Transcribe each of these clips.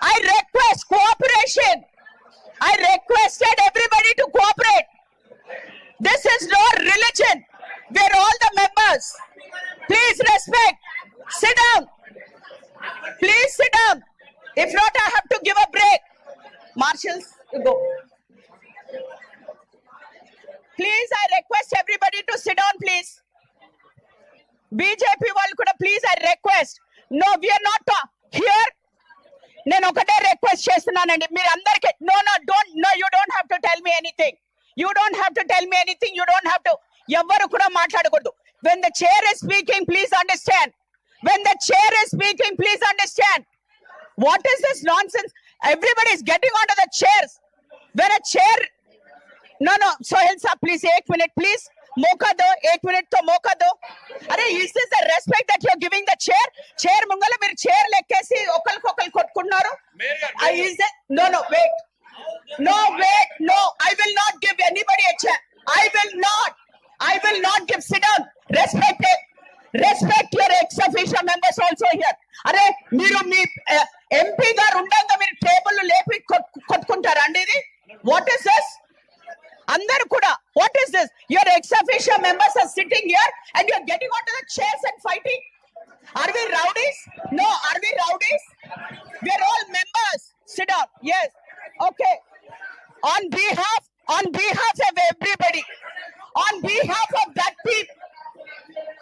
I request cooperation. I requested everybody to cooperate. This is not religion. We are all the members. Please respect. Sit down. Please sit down. If not, I have to give a break. Marshals, you go. Please, I request everybody to sit down, please. BJP wall, please, I request. No, we are not here నేను ఒకటే request చేస్తున్నానండి మీరు అందరికీ no no don't know you don't have to tell me anything you don't have to tell me anything you don't have to ఎవ్వరు కూడా మాట్లాడకూడదు when the chair is speaking please understand when the chair is speaking please understand what is this nonsense everybody is getting on to the chairs when a chair no no Sohail saab please eight minute please మోకా దో eight minute తో మోకా దో అరే is is the respect that your giving the chair chair ముంగల మీరు chair లెక్కేసి ఒకరికొకరు కొట్టుకున్నారు? No no wait no wait no I will not give anybody I will not I will not give sit down respect respect your ex official members also here అరే మీరు మీ MP గారు ఉండగా మీరు table లేపి కొట్టుకుంటారా అండి ఇది? వాట్ ఇస్ దిస్ అందరు కూడా what is this your ex official members are sitting here and you're getting onto the chairs and fighting? Are we rowdies? No, are we rowdies? We're all members. Sit down. Yes. Okay. On behalf, on behalf of everybody, on behalf of that people.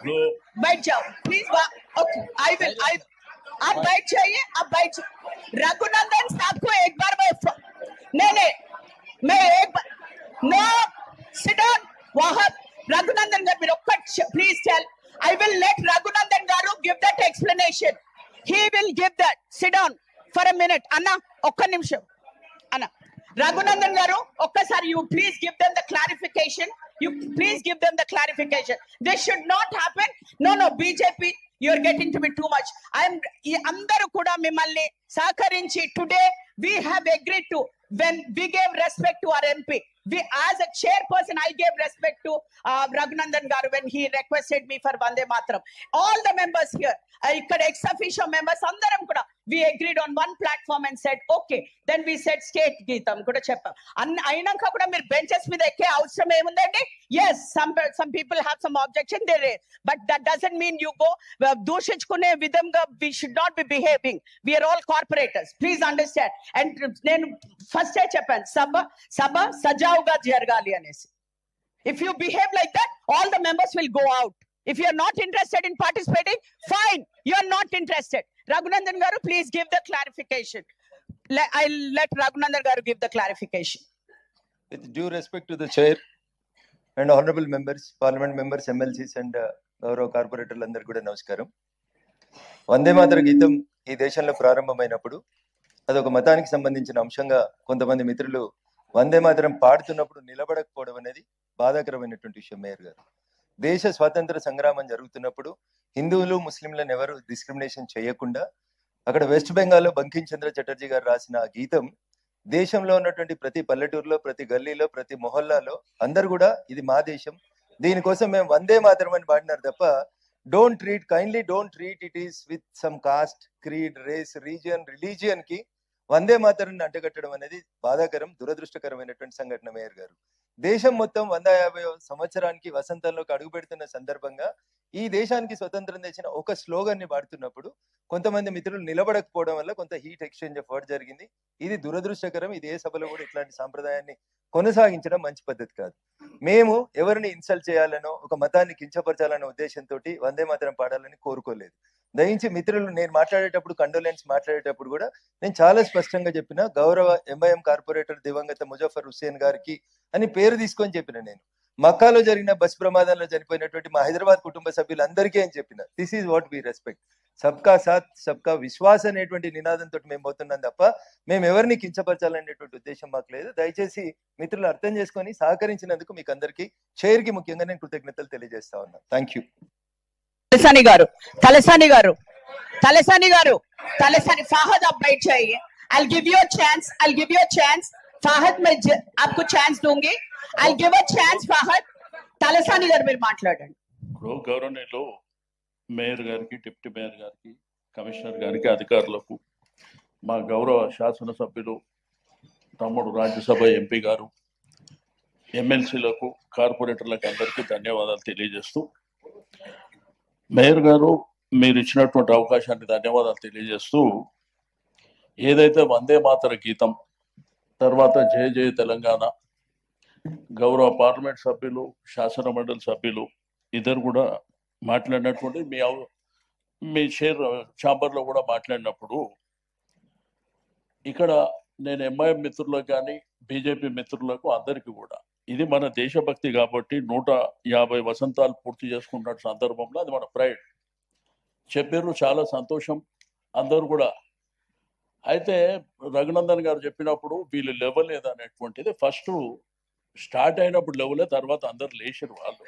No. Bite jao. Please. Okay. I will. I. आप बैठ जाइए आप बैठ रघुनंदन साहब को एक बार मैं नहीं नहीं मैं एक बार no sit down for a minute అన్న ఒక్క నిమిషం అన్న రఘునందన్ గారు ఒక్కసారి you please give them the clarification you please give them the clarification this should not happen no no BJP you're getting to be too much I'm అందరూ కూడా మిమ్మల్ని సహకరించి today we have agreed to when we gave respect to our MP we as a chairperson i gave respect to uh, raghunandan garu when he requested me for vande matram all the members here uh, ఇక్కడ ex officio members అందరం కూడా we agreed on one platform and said okay then we said state గీతం కూడా చెప్పాం అన్ని అయినాక కూడా మీరు బెంచెస్ మీద ఎక్కే అవసరం ఏముందండి yes some some people have some objection there but that doesn't mean you go uh, దూషించుకునే విధంగా we should not be behaving we are all corporators please understand and నేను ఫస్ట్ చెప్పాను సభ సభ సజావుగా జరగాలి అనేసి if you behave like that all the members will go out if you are not interested in participating fine You're not interested Raghunandan garu please give the clarification I let Raghunandan garu give the clarification with due respect to the chair and honourable members parliament members MLCs and గౌరవ కార్పొరేటర్లందరికీ కూడా నమస్కారం. వందే మాతర గీతం ఈ దేశంలో ప్రారంభమైనప్పుడు అది ఒక మతానికి సంబంధించిన అంశంగా కొంతమంది మిత్రులు వందే మాత్రం పాడుతున్నప్పుడు నిలబడకపోవడం అనేది బాధాకరమైనటువంటి విషయం మేయర్ గారు. దేశ స్వాతంత్ర సంగ్రామం జరుగుతున్నప్పుడు హిందువులు ముస్లింలను ఎవరు డిస్క్రిమినేషన్ చేయకుండా అక్కడ వెస్ట్ బెంగాల్లో బంకిం చంద్ర చటర్జీ గారు రాసిన ఆ గీతం దేశంలో ఉన్నటువంటి ప్రతి పల్లెటూరులో ప్రతి గల్లీలో ప్రతి మొహల్లాలో అందరు కూడా ఇది మా దేశం. దీనికోసం మేము వందే మాత్రం అని పాడినారు తప్ప don't treat kindly don't treat it is with some caste creed race region రిలీజియన్కి Vande Mataram అంటగట్టడం అనేది బాధాకరం దురదృష్టకరమైనటువంటి సంఘటన మేయర్ గారు. దేశం మొత్తం వంద యాభై సంవత్సరానికి వసంతంలోకి అడుగుపెడుతున్న సందర్భంగా ఈ దేశానికి స్వతంత్రం తెచ్చిన ఒక స్లోగన్ని పాడుతున్నప్పుడు కొంతమంది మిత్రులు నిలబడకపోవడం వల్ల కొంత హీట్ ఎక్స్చేంజ్ ఆఫ్ వర్డ్ జరిగింది. ఇది దురదృష్టకరం. ఇది ఏ సభలో కూడా ఇట్లాంటి సాంప్రదాయాన్ని కొనసాగించడం మంచి పద్ధతి కాదు. మేము ఎవరిని ఇన్సల్ట్ చేయాలనో ఒక మతాన్ని కించపరచాలన్న ఉద్దేశంతో వందే మాత్రం పాడాలని కోరుకోలేదు. దయించి మిత్రులు నేను మాట్లాడేటప్పుడు కండోలెన్స్ మాట్లాడేటప్పుడు కూడా నేను చాలా స్పష్టంగా చెప్పిన గౌరవ ఎంఐఎం కార్పొరేటర్ దివంగత ముజఫర్ హుస్సేన్ గారికి అని పేరు తీసుకొని చెప్పిన నేను. మక్కాలో జరిగిన బస్ ప్రమాదంలో చనిపోయినటువంటి మా హైదరాబాద్ కుటుంబ సభ్యులందరికీ అని చెప్పిన. This is what we respect సబ్కా సాత్ సబ్కా విశ్వాస్ అనేటువంటి నినాదంతో మేము పోతున్నాం తప్ప మేము ఎవరిని కించపరచాలనేటువంటి ఉద్దేశం మాకు లేదు. దయచేసి మిత్రులు అర్థం చేసుకొని సహకరించినందుకు మీకు అందరికీ చైర్కి ముఖ్యంగా నేను కృతజ్ఞతలు తెలియజేస్తా ఉన్నా. థ్యాంక్ యూ तलसानी गारू तलसानी गारू तलसानी गारू तलसानी फाहद आप बैठ जाइए I give you chance I give you chance Fahad मैं ज- आपको चांस दूंगी I give a chance Fahad Talasani garu మీరు మాట్లాడండి ఇప్పుడు గౌరవనీయులు మేయర్ గారికి డిప్యూటీ మేయర్ గారికి కమిషనర్ గారికి అధికారులకు మా గౌరవ శాసనసభ్యులు తమ్ముడు రాజ్యసభ ఎంపీ గారు ఎమ్మెల్సీలకు కార్పొరేటర్లకు అందరికీ ధన్యవాదాలు తెలియజేస్తూ మేయర్ గారు మీరు ఇచ్చినటువంటి అవకాశాన్ని ధన్యవాదాలు తెలియజేస్తూ ఏదైతే వందే మాతర గీతం తర్వాత జయ జయ తెలంగాణ గౌరవ పార్లమెంట్ సభ్యులు శాసన మండలి సభ్యులు ఇద్దరు కూడా మాట్లాడినటువంటి మీ అవ- మీ షేర్ ఛాంబర్లో కూడా మాట్లాడినప్పుడు ఇక్కడ నేను ఎంఐఎం మిత్రులకు కానీ బీజేపీ మిత్రులకు అందరికీ కూడా ఇది మన దేశభక్తి కాబట్టి నూట యాభై వసంతాలు పూర్తి చేసుకున్న సందర్భంలో అది మన ప్రైడ్. చెప్పారు చాలా సంతోషం. అందరూ కూడా. అయితే రఘునందన్ గారు చెప్పినప్పుడు వీళ్ళు లెవెల్ అనేటువంటిది ఫస్ట్ స్టార్ట్ అయినప్పుడు లెవెలే తర్వాత అందరు లేచారు వాళ్ళు.